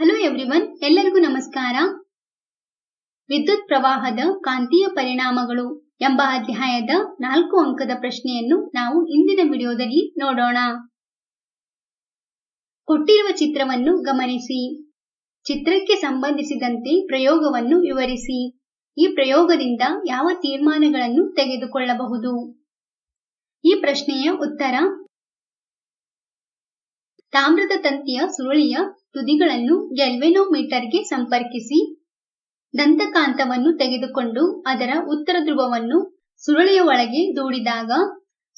Hello everyone ಎಲ್ಲರಿಗೂ ನಮಸ್ಕಾರ. ವಿದ್ಯುತ್ ಪ್ರವಾಹದ ಕಾಂತೀಯ ಪರಿಣಾಮಗಳು ಎಂಬ ಅಧ್ಯಾಯದ ನಾಲ್ಕು ಅಂಕದ ಪ್ರಶ್ನೆಯನ್ನು ನಾವು ಇಂದಿನ ವಿಡಿಯೋದಲ್ಲಿ ನೋಡೋಣ. ಕೊಟ್ಟಿರುವ ಚಿತ್ರವನ್ನು ಗಮನಿಸಿ. ಚಿತ್ರಕ್ಕೆ ಸಂಬಂಧಿಸಿದಂತೆ ಪ್ರಯೋಗವನ್ನು ವಿವರಿಸಿ. ಈ ಪ್ರಯೋಗದಿಂದ ಯಾವ ತೀರ್ಮಾನಗಳನ್ನು ತೆಗೆದುಕೊಳ್ಳಬಹುದು? ಈ ಪ್ರಶ್ನೆಯ ಉತ್ತರ ತಾಮ್ರದ ತಂತಿಯ ಸುರುಳಿಯ ತುದಿಗಳನ್ನು ಗೆಲ್ವೆನೋಮೀಟರ್ಗೆ ಸಂಪರ್ಕಿಸಿ. ದಂತಕಾಂತವನ್ನು ತೆಗೆದುಕೊಂಡು ಅದರ ಉತ್ತರ ಧ್ರುವವನ್ನು ಸುರುಳಿಯ ಒಳಗೆ ದೂಡಿದಾಗ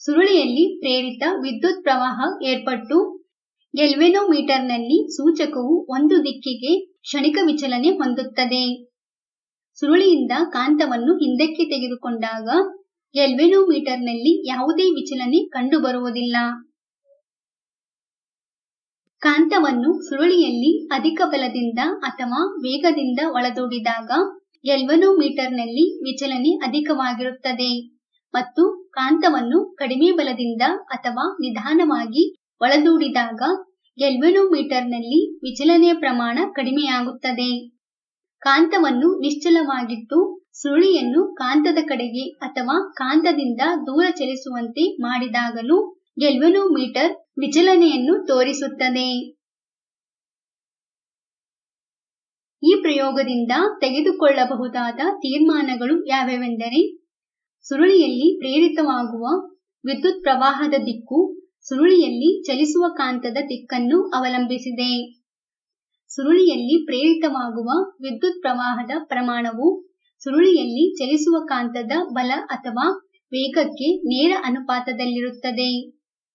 ಸುರುಳಿಯಲ್ಲಿ ಪ್ರೇರಿತ ವಿದ್ಯುತ್ ಪ್ರವಾಹ ಏರ್ಪಟ್ಟು ಗೆಲ್ವೆನೋಮೀಟರ್ನಲ್ಲಿ ಸೂಚಕವು ಒಂದು ದಿಕ್ಕಿಗೆ ಕ್ಷಣಿಕ ವಿಚಲನೆ ಹೊಂದುತ್ತದೆ. ಸುರುಳಿಯಿಂದ ಕಾಂತವನ್ನು ಹಿಂದಕ್ಕೆ ತೆಗೆದುಕೊಂಡಾಗ ಗೆಲ್ವೆನೋಮೀಟರ್ನಲ್ಲಿ ಯಾವುದೇ ವಿಚಲನೆ ಕಂಡುಬರುವುದಿಲ್ಲ. ಕಾಂತವನ್ನು ಸುರುಳಿಯಲ್ಲಿ ಅಧಿಕ ಬಲದಿಂದ ಅಥವಾ ವೇಗದಿಂದ ಒಳದೂಡಿದಾಗ ಗೆಲ್ವನೋಮೀಟರ್ನಲ್ಲಿ ವಿಚಲನೆ ಅಧಿಕವಾಗಿರುತ್ತದೆ ಮತ್ತು ಕಾಂತವನ್ನು ಕಡಿಮೆ ಬಲದಿಂದ ಅಥವಾ ನಿಧಾನವಾಗಿ ಒಳದೂಡಿದಾಗ ಎಲ್ವನೋಮೀಟರ್ನಲ್ಲಿ ವಿಚಲನೆಯ ಪ್ರಮಾಣ ಕಡಿಮೆಯಾಗುತ್ತದೆ. ಕಾಂತವನ್ನು ನಿಶ್ಚಲವಾಗಿಟ್ಟು ಸುರುಳಿಯನ್ನು ಕಾಂತದ ಕಡೆಗೆ ಅಥವಾ ಕಾಂತದಿಂದ ದೂರ ಚಲಿಸುವಂತೆ ಮಾಡಿದಾಗಲೂ ಗೆಲ್ವೆನೋಮೀಟರ್ ವಿಚಲನೆಯನ್ನು ತೋರಿಸುತ್ತದೆ. ಈ ಪ್ರಯೋಗದಿಂದ ತೆಗೆದುಕೊಳ್ಳಬಹುದಾದ ತೀರ್ಮಾನಗಳು ಯಾವ್ಯಾವೆಂದರೆ, ಸುರುಳಿಯಲ್ಲಿ ಪ್ರೇರಿತವಾಗುವ ವಿದ್ಯುತ್ ಪ್ರವಾಹದ ದಿಕ್ಕು ಸುರುಳಿಯಲ್ಲಿ ಚಲಿಸುವ ಕಾಂತದ ದಿಕ್ಕನ್ನು ಅವಲಂಬಿಸಿದೆ. ಸುರುಳಿಯಲ್ಲಿ ಪ್ರೇರಿತವಾಗುವ ವಿದ್ಯುತ್ ಪ್ರವಾಹದ ಪ್ರಮಾಣವು ಸುರುಳಿಯಲ್ಲಿ ಚಲಿಸುವ ಕಾಂತದ ಬಲ ಅಥವಾ ವೇಗಕ್ಕೆ ನೇರ ಅನುಪಾತದಲ್ಲಿರುತ್ತದೆ.